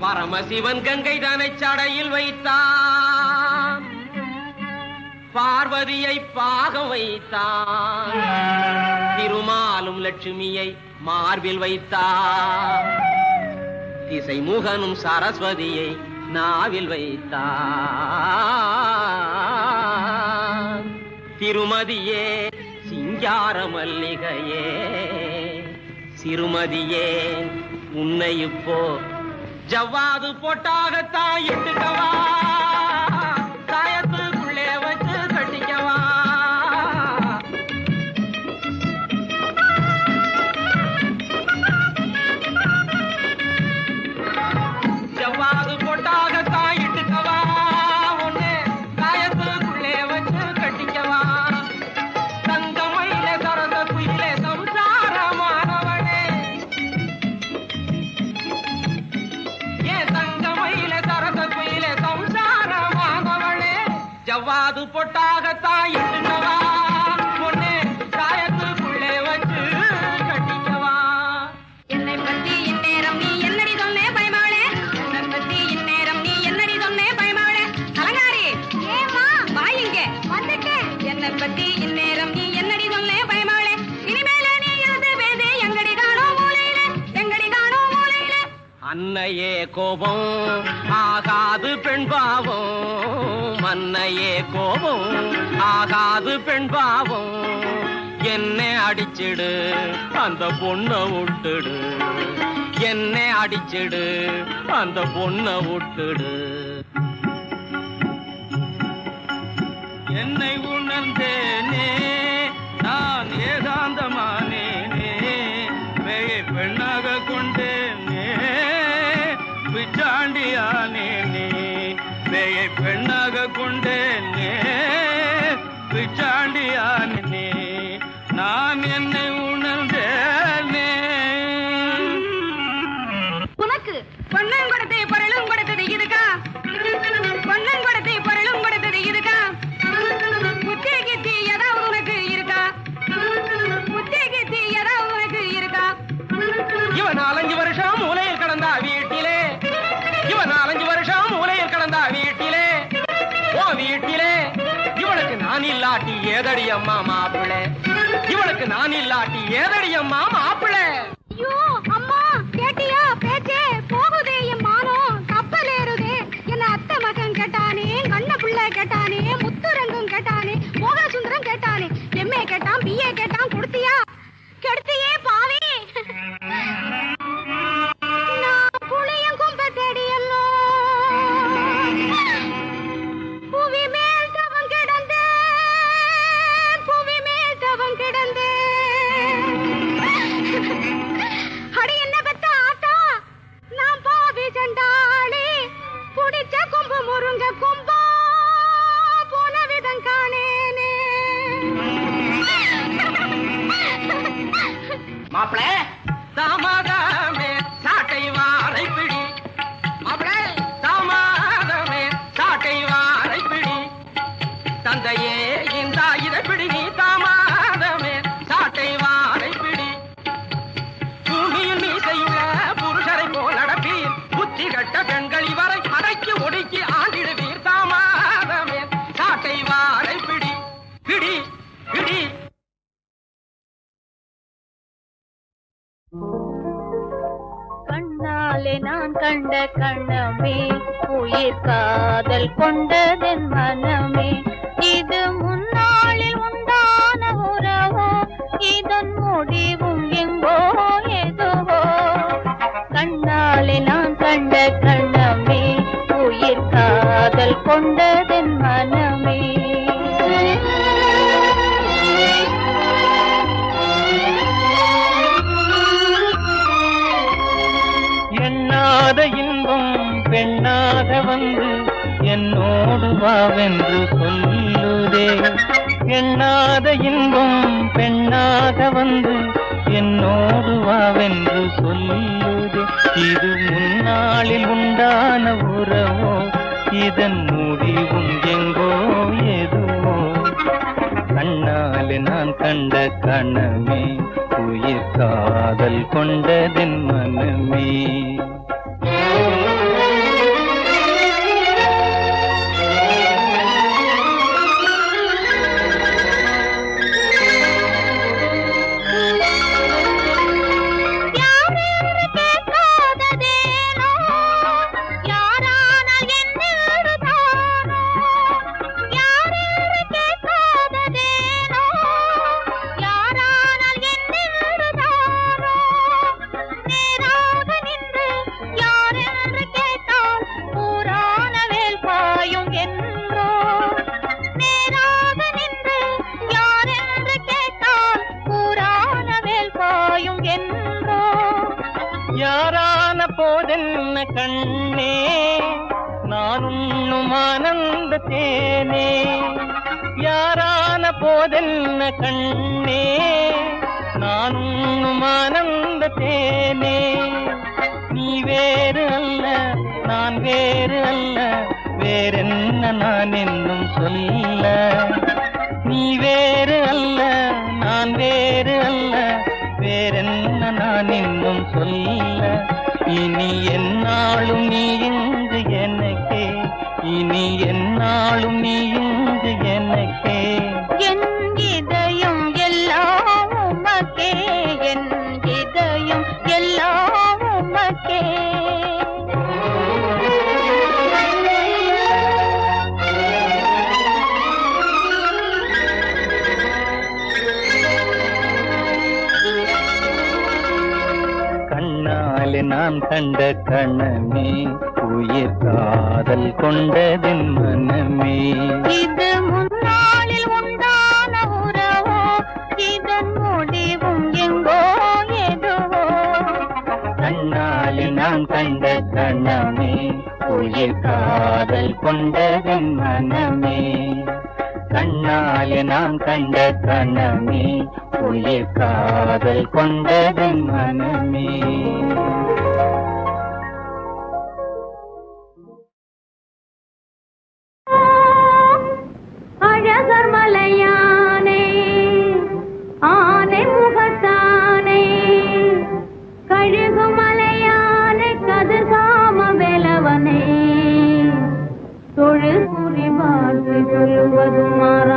Paramasivan Ganga தானை சடையில் வைத்தான். பார்வதியை பாகம் வைத்தான். திருமாலும் லட்சுமியை மார்பில் வைத்தான். திசைமுகனும் சரஸ்வதியை நாவில் வைத்தான். திருமதியே சிங்கார மல்லிகையே சிறுமதியே உன்னை இப்போ ஜவ்வாது போட்டாகத்தான் இட்டுக்கவா அன்னையே கோபம் ஆகாது பெண்பாவம் அன்னையே கோபம் ஆகாது பெண்பாவம் என்ன அடிச்சிடு அந்த பொண்ணை விட்டுடு. என்ன அடிச்சிடு அந்த பொண்ணை விட்டுடு. என்னை உணர்ந்தேனே? கேட்டான் கொண்டதென் மனமே. எண்ணாத இன்பம் பெண்ணாத வந்து என்னோடு வாவென்று சொல்லுதே. எண்ணாத இன்பம் பெண்ணாக வந்து என்னோடு வாவென்று சொல்லுதே. இது முன்னாளில் உண்டான உறவோ இதன் முடிவும் எங்கோ எதுவோ கண்ணாலே நான் கண்ட கணமே உயிர் காதல் கொண்டதென் மனமே. கண்ண கண்ணே நான் உண்ணும் ஆனந்த தேனே. யாரான போதென்ன கண்ணே நான் உண்ணும் ஆனந்த தேனே. நீ வேறு அல்ல நான் வேறு அல்ல வேறென்ன நான் என்னும் சொல்ல. நீ வேறு அல்ல நான் வேறு அல்ல வேறென்ன நான் என்னும் சொல்ல. இனி என்னாலும் நீ இங்கு எனக்கே இனி என்னாலும் நீ இங்கு நான் கண்ட கணமே உயிர் காதல் கொண்டதின் மனமே. இது முன்னாளில் உண்டான உறவோ இதன் முடிவும் எங்கோ எதுவோ. கண்ணாலே நான் கண்ட கணமே உயிர் காதல் கொண்டதின் மனமே. கண்ணாலே நான் கண்ட கணமே உயிர் காதல் கொண்டதின் மனமே. தொழில் குறி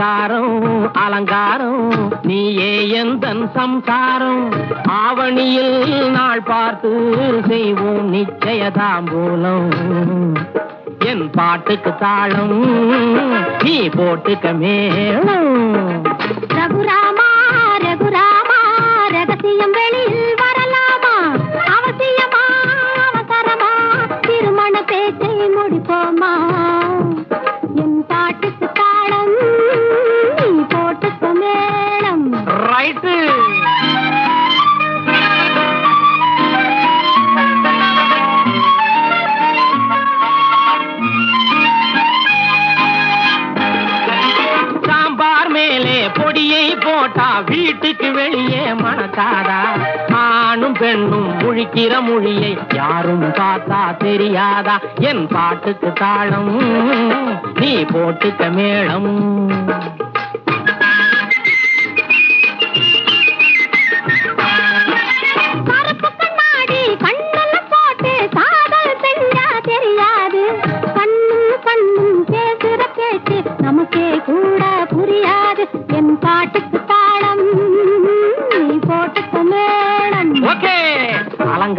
ஆங்காரம் அலங்காரம். நீயே எந்தன் சம்சாரம்? ஆவணியில் நாள் பார்த்து செய்வோம் நிச்சயதாம்பூலம் என் பாட்டுக்கு தாளம் நீ போட்டுக்க மேளம். காட்டாதா ஆணும் பெண்ணும் முழிக்கிற மொழியை யாரும் பார்த்தா தெரியாதா? என் பாட்டுக்கு தாளம் நீ போட்டுக்க மேளம். நமக்கே கூட புரியாது. என் பாட்டுக்கு தாளம்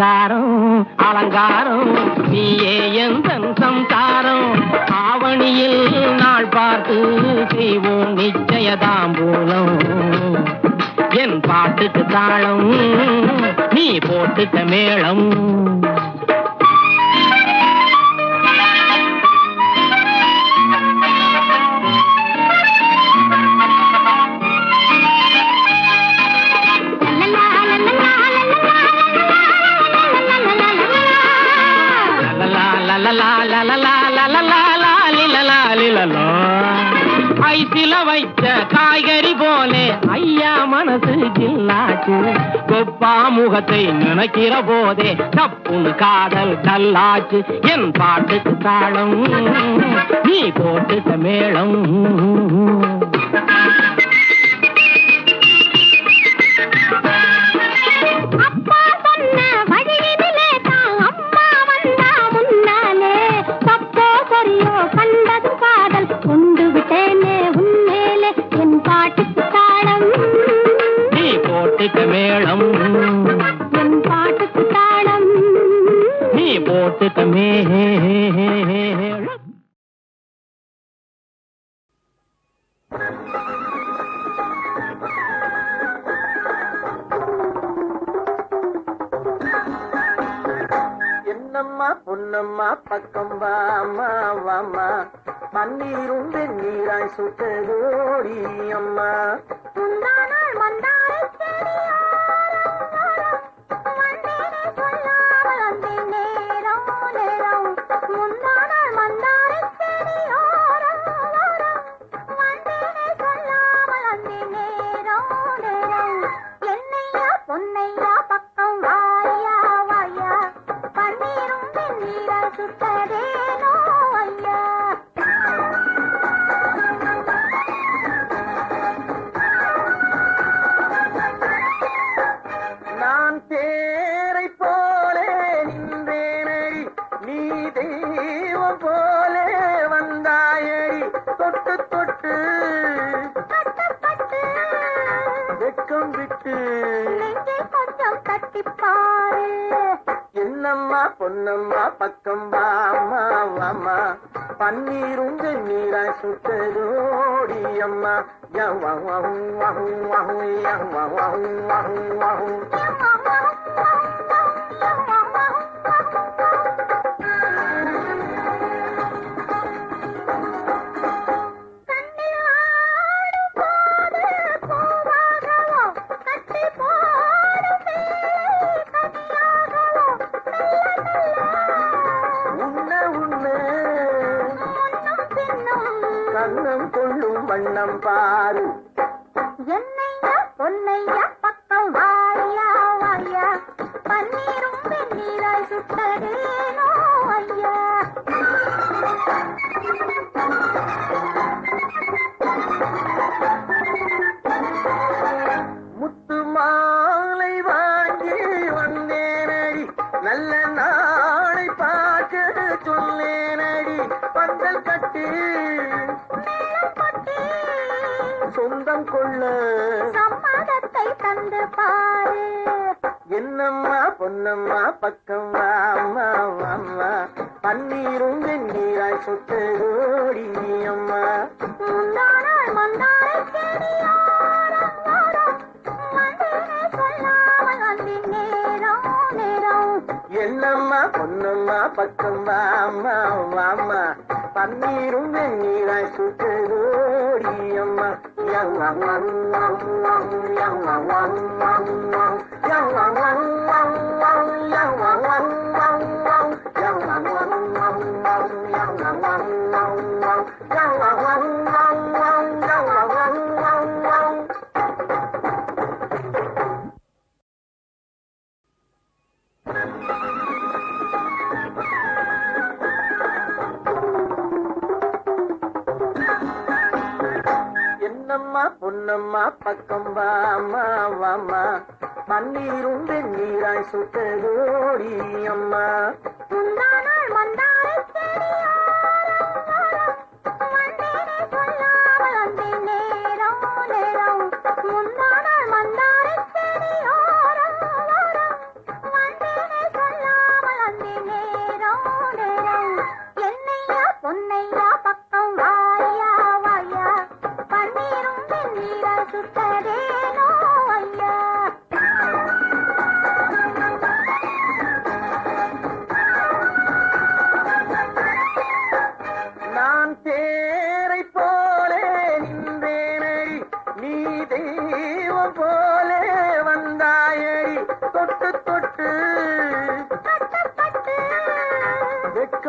அலங்காரம் அலங்காரம் நீயே எந்த சம்சாரம். ஆவணியில் நாள் பார்த்து செய்வோம் நிச்சயதாம்பூலம். என் பாட்டுக்கு தாளம் நீ போட்டுக்க மேளம். ஐசில வைச்ச காய்கறி போலே ஐயா மனசு ஜில்லாச்சு. வெப்பா முகத்தை நினைக்கிற போதே தப்புன்னு காதல் கல்லாச்சு என் பாட்டுக்கு தாளம் நீ போட்டுக்க மேளம். மேளம். பாட்டுக்கு தாளம். நீ போட்டுக்க மேளம் என்னம்மா பொன்னம்மா பக்கம் வாமா வாமா பன்னீருண்டு நீராய் சுட்டதோடி அம்மா. சுட்டதேனோ ஐயா. நான் தேரை போலே நின்றேனடி நீ தெய்வம் போலே வந்தாயடி. தொட்டு தொட்டு. விட்டு. நெஞ்சை கொஞ்சம் தட்டிப்பாரு. பொன்னம்மா பொன்னம்மா பக்கம் வாமா வாமா பன்னீரும் வெந்நீராய் சுட்டதோடி அம்மா. யம் வஹு வஹு வஹு யம் வஹு வஹு வஹு சுத்தோடியம்மா யங்கா வாங் வாங் வாங் யங்கா வாங் வாங் வாங் யங்கா வாங் வாங் வாங் யங்கா வாங் வாங் வாங் யங்கா வாங் வாங் வாங் யங்கா வாங் வாங் வாங் யங்கா வாங் வாங் பொன்னம்மா பொன்னம்மா பக்கம் வாமா வாமா. பன்னீருண்டு நீராய் சுத்ததோடி அம்மா. முந்தானால் மந்த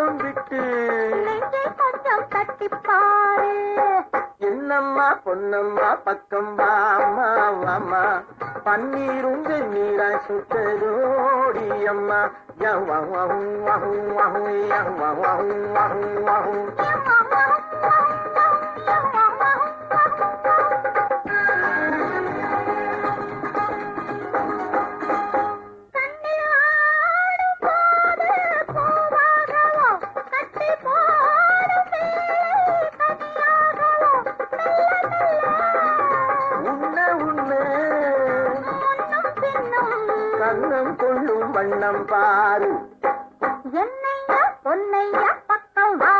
பக்கம் விட்டு கொஞ்சம் தட்டிப்பாரு என்னம்மா பொன்னம்மா பக்கம் வாமா வாமா பன்னீருங்க நீரா சுத்தரோடியம்மா யவாஹு வாஹு வாஹு யவாஹு வாஹு வாஹு வண்ணம் கொள்ளும் வண்ணம் பாரு. என்னையா பொன்னையா பக்கம் வா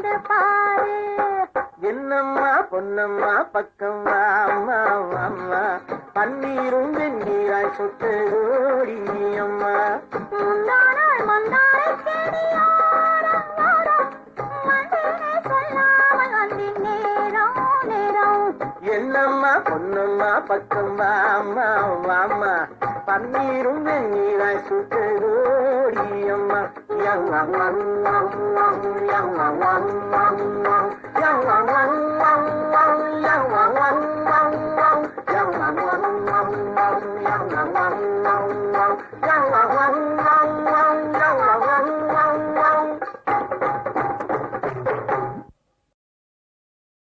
தந்து பாரு. என்னம்மா பொன்னம்மா பக்கம் வாம்மா வாம்மா பன்னீரும் வெந்நீராய் சொட்டு ஓடி அம்மா. முந்தானால் மந்தாரை என்னம்மா பொன்னம்மா பக்கம் வாம்மா வாம்மா பன்னீரும் வெந்நீர சுத்தோடி அம்மா Wow, wow, wow, wow, wow.